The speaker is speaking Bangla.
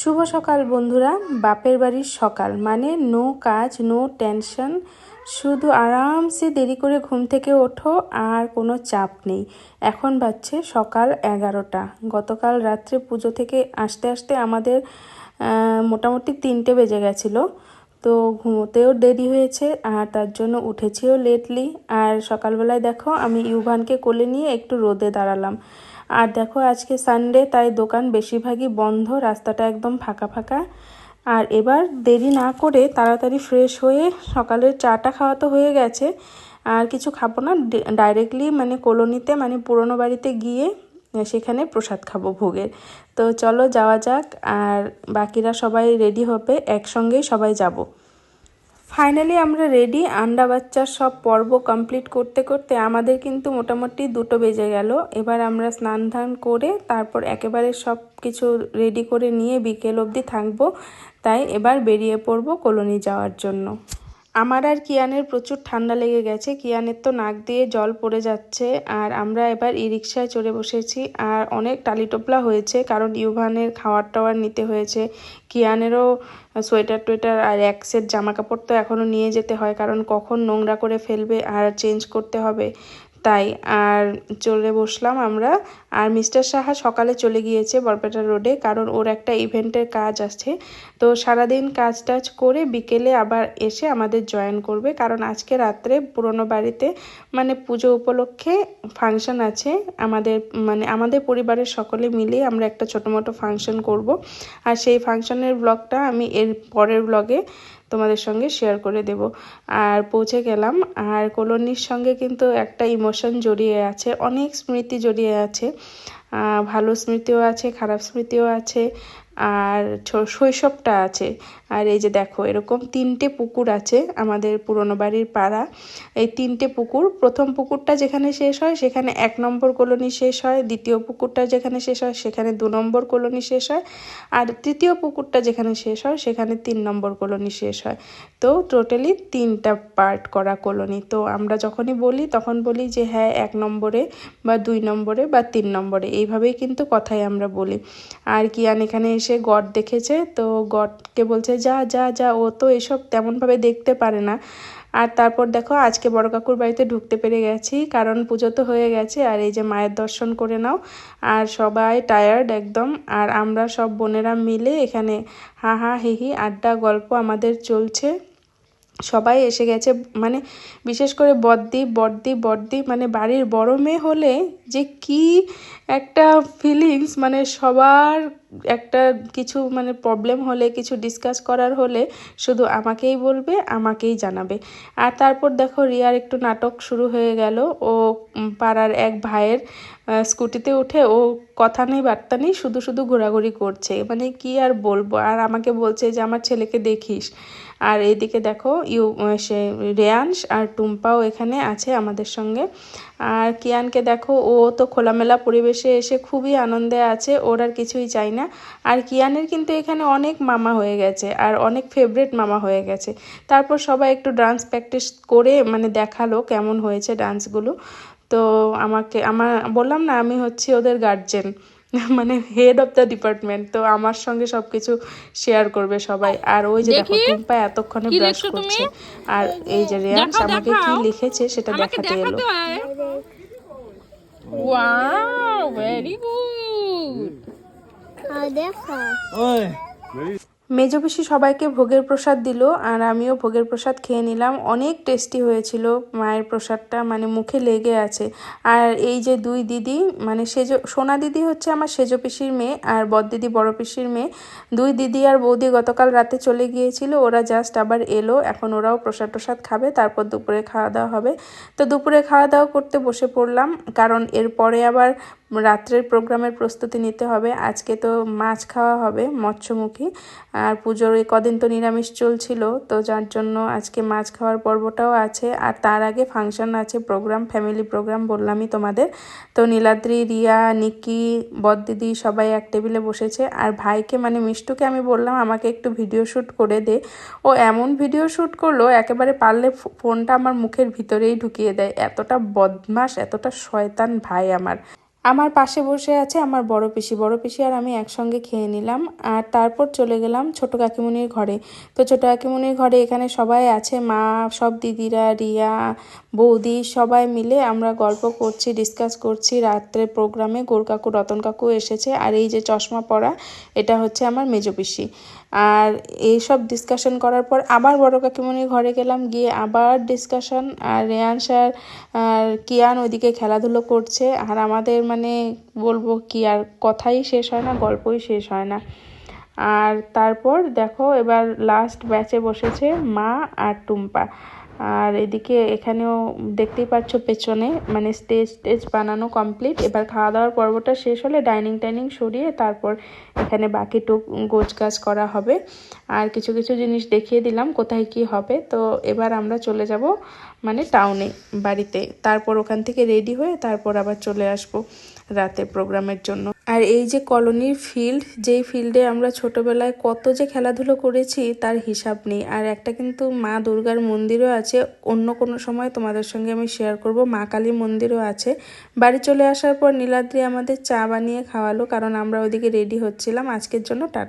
শুভ সকাল বন্ধুরা, বাপের বাড়ির সকাল। মানে নো কাজ, নো টেনশন, শুধু আরামসে দেরি করে ঘুম থেকে ওঠো আর কোনো চাপ নেই। এখন বাজছে সকাল এগারোটা। গতকাল রাত্রে পুজো থেকে আসতে আসতে আমাদের মোটামুটি তিনটে বেজে গেছিল। তো ঘুমোতেও দেরি হয়েছে আর তার জন্য উঠেছিও লেটলি আর সকালবেলায় দেখো, আমি ইউভানকে কোলে নিয়ে একটু রোদে দাঁড়ালাম। আর দেখো, আজকে সানডে তাই দোকান বেশিরভাগই বন্ধ, রাস্তাটা একদম ফাঁকা ফাঁকা। আর এবার দেরি না করে তাড়াতাড়ি ফ্রেশ হয়ে সকালের চাটা খাওয়া তো হয়ে গেছে। আর কিছু খাব না ডাইরেক্টলি মানে কলোনিতে মানে পুরনো বাড়িতে গিয়ে সেখানে প্রসাদ খাব ভোগের। তো চলো যাওয়া যাক, আর বাকিরা সবাই রেডি হবে, একসঙ্গেই সবাই যাব। ফাইনালি আমরা রেডি আন্ডা বাচ্চার সব পর্ব কমপ্লিট করতে করতে আমাদের কিন্তু মোটামুটি দুটো বেজে গেল। এবার আমরা স্নান ধান করে তারপর একেবারে সব কিছু রেডি করে নিয়ে বিকেল অবধি থাকব। তাই এবার বেরিয়ে পড়ব কলোনি যাওয়ার জন্য। আমার আর কিয়ানের প্রচুর ঠান্ডা লেগে গেছে। কিয়ানের তো নাক দিয়ে জল পড়ে যাচ্ছে আর আমরা এবার ই রিক্সায় চড়ে বসেছি আর অনেক টালিটোপলা হয়েছে কারণ ইউভানের খাওয়ার টাওয়ার নিতে হয়েছে। কিয়ানেরও সোয়েটার টোয়েটার আর এক সেট জামা কাপড় তো এখনও নিয়ে যেতে হয় কারণ কখন নোংরা করে ফেলবে আর চেঞ্জ করতে হবে। তাই আর চলে বসলাম আমরা। আর মিস্টার সাহা সকালে চলে গিয়েছে বরপেটা রোডে, কারণ ওর একটা ইভেন্টের কাজ আছে। তো সারাদিন কাজ টাজ করে বিকেলে আবার এসে আমাদের জয়েন করবে, কারণ আজকে রাত্রে পুরনো বাড়িতে মানে পুজো উপলক্ষে ফাংশন আছে। আমাদের মানে আমাদের পরিবারের সকলে মিলে আমরা একটা ছোটো মোটো ফাংশন করব। আর সেই ফাংশনের ব্লগটা আমি এর পরের ব্লগে তোমাদের সঙ্গে শেয়ার করে দেব। আর পৌঁছে গেলাম। আর কলোনির সঙ্গে কিন্তু একটা ইমোশন জড়িয়ে আছে, অনেক স্মৃতি জড়িয়ে আছে। ভালো স্মৃতিও আছে, খারাপ স্মৃতিও আছে। আর শৈশবটা আছে। আর এই যে দেখো, এরকম তিনটে পুকুর আছে আমাদের পুরনো বাড়ির পাড়া। এই তিনটে পুকুর, প্রথম পুকুরটা যেখানে শেষ হয় সেখানে এক নম্বর কলোনি শেষ হয়, দ্বিতীয় পুকুরটা যেখানে শেষ হয় সেখানে দু নম্বর কলোনি শেষ হয়, আর তৃতীয় পুকুরটা যেখানে শেষ হয় সেখানে তিন নম্বর কলোনি শেষ হয়। তো টোটালি তিনটা পার্ট করা কলোনি। তো আমরা যখনই বলি তখন বলি যে হ্যাঁ এক নম্বরে বা দুই নম্বরে বা তিন নম্বরে। এইভাবেই কিন্তু কথাই আমরা বলি। আর কিয়ান এখানে এসে গড দেখেছে, তো গডকে বলছে, যা যা যা। ও তো এসব তেমনভাবে দেখতে পারে না। আর তারপর দেখো, আজকে বড় কাকুর বাড়িতে ঢুকতে পেরে গেছি, কারণ পুজো তো হয়ে গেছে, আর এই যে মায়ের দর্শন করে নাও। আর সবাই টায়ার্ড একদম, আর আমরা সব বোনেরা মিলে এখানে হা হা, হি হি, আড্ডা, গল্প আমাদের চলছে। সবাই এসে গেছে মানে বিশেষ করে বদ্দি বড়দি বড়দি মানে বাড়ির বড় মেয়ে হলে যে কি একটা ফিলিংস মানে সবার একটা কিছু মানে প্রবলেম হলে, কিছু ডিসকাস করার হলে শুধু আমাকেই বলবে, আমাকেই জানাবে। আর তারপর দেখো রিয়ার একটু নাটক শুরু হয়ে গেল। ও পাড়ার এক ভাইয়ের স্কুটিতে উঠে ও কথা নেই, বার্তা নেই, শুধু শুধু ঘোরাঘুরি করছে। মানে কি আর বলব? আর আমাকে বলছে যে, আমার ছেলেকে দেখিস। আর এইদিকে দেখো ইউ, সে রেয়াংশ আর টুম্পাও এখানে আছে আমাদের সঙ্গে। আর কিয়ানকে দেখো ও তো খোলামেলা পরিবেশে এসে খুবই আনন্দে আছে ওর আর কিছুই চাই না। আর কিয়ানের কিন্তু এখানে অনেক মামা হয়ে গেছে আর অনেক ফেভারেট মামা হয়ে গেছে। তারপর সবাই একটু ডান্স প্র্যাকটিস করে মানে দেখাল কেমন হয়েছে ডান্সগুলো তো আমাকে আমার বললাম না আমি হচ্ছি ওদের গার্জেন মানে হেড অফ দ্য ডিপার্টমেন্ট তো আমার সঙ্গে সবকিছু শেয়ার করবে সবাই। আর ওই যে দেখো টুম্পা এতক্ষণে ব্রাশ করছে। আর এই যে রেয়াংশ আমাকে কি লিখেছে সেটা দেখাতে এলো। ওয়াও ভেরি গুড আর দেখা মেজ পিসি সবাইকে ভোগের প্রসাদ দিল আর আমিও ভোগের প্রসাদ খেয়ে নিলাম। অনেক টেস্টি হয়েছিল মায়ের প্রসাদটা মানে মুখে লেগে আছে। আর এই যে দুই দিদি মানে সেজ, সোনা দিদি হচ্ছে আমার সেজ পিসির মেয়ে আর বদ দিদি বড় পিসির মেয়ে। দুই দিদি আর বৌদি গতকাল রাতে চলে গিয়েছিল, ওরা জাস্ট আবার এলো, এখন ওরাও প্রসাদ প্রসাদ খাবে, তারপর দুপুরে খাওয়া দাওয়া হবে। তো দুপুরে খাওয়া দাওয়া করতে বসে পড়লাম, কারণ এরপরে আবার রাত্রের প্রোগ্রামের প্রস্তুতি নিতে হবে। আজকে তো মাছ খাওয়া হবে, মৎস্যমুখী। আর পুজোর এই কদিন তো নিরামিষ চলছিল, তো যার জন্য আজকে মাছ খাওয়ার পর্বটাও আছে। আর তার আগে ফাংশন আছে, প্রোগ্রাম, ফ্যামিলি প্রোগ্রাম বললামই তোমাদের। তো নীলাদ্রি, রিয়া, নিকি, বদদিদি সবাই এক টেবিলে বসেছে। আর ভাইকে মানে মিষ্টুকে আমি বললাম, আমাকে একটু ভিডিও শ্যুট করে দে। ও এমন ভিডিও শ্যুট করল, একেবারে পারলে ফোনটা আমার মুখের ভিতরেই ঢুকিয়ে দেয়। এতটা বদমাস এতটা শয়তান ভাই আমার। আমার পাশে বসে আছে আমার বড় পিসি। বড় পিসি আর আমি একসঙ্গে খেয়ে নিলাম আর তারপর চলে গেলাম ছোট কাকিমুনির ঘরে। তো ছোট কাকিমুনির ঘরে এখানে সবাই আছে, মা, সব দিদিরা, রিয়া, বৌদি সবাই মিলে আমরা গল্প করছি ডিসকাস করছি। রাত্রে প্রোগ্রামে গোর কাকু রতন কাকু এসেছে আর এই যে চশমা পরা, এটা হচ্ছে আমার মেজো পিসি। আর এইসব ডিসকাশন করার পর আবার বড় কাকিমনি ঘরে গেলাম, গিয়ে আবার ডিসকাশন আর রেয়ান স্যার আর কিয়ান ওইদিকে খেলাধুলো করছে। আর আমাদের মানে বলব কি আর কথাই শেষ হয় না, গল্পই শেষ হয় না। আর তারপর দেখো এবার লাস্ট ব্যাচে বসেছে মা আর টুম্পা। আর এদিকে এখানেও দেখতেই পাচ্ছ পেছনে মানে স্টেজ স্টেজ বানানো কমপ্লিট এবার খাওয়া দাওয়ার পর্বটা শেষ হলে ডাইনিং টাইনিং সরিয়ে তারপর এখানে বাকি টুক গোছ গাছ করা হবে। আর কিছু কিছু জিনিস দেখিয়ে দিলাম কোথায় কি হবে। তো এবার আমরা চলে যাব মানে টাউনে বাড়িতে। তারপর ওখান থেকে রেডি হয়ে তারপর আবার চলে আসব রাতে প্রোগ্রামের জন্য। আর এই যে কলোনির ফিল্ড যেই ফিল্ডে আমরা ছোটবেলায় কত যে খেলাধুলো করেছি, তার হিসাব নেই। আর একটা কিন্তু মা দুর্গার মন্দিরও আছে, অন্য কোনো সময় তোমাদের সঙ্গে আমি শেয়ার করব। মা কালীর মন্দিরও আছে। বাড়ি চলে আসার পর নীলাদ্রি আমাদের চা বানিয়ে খাওয়ালো, কারণ আমরা ওইদিকে রেডি হচ্ছিলাম। আজকের জন্য টাটা।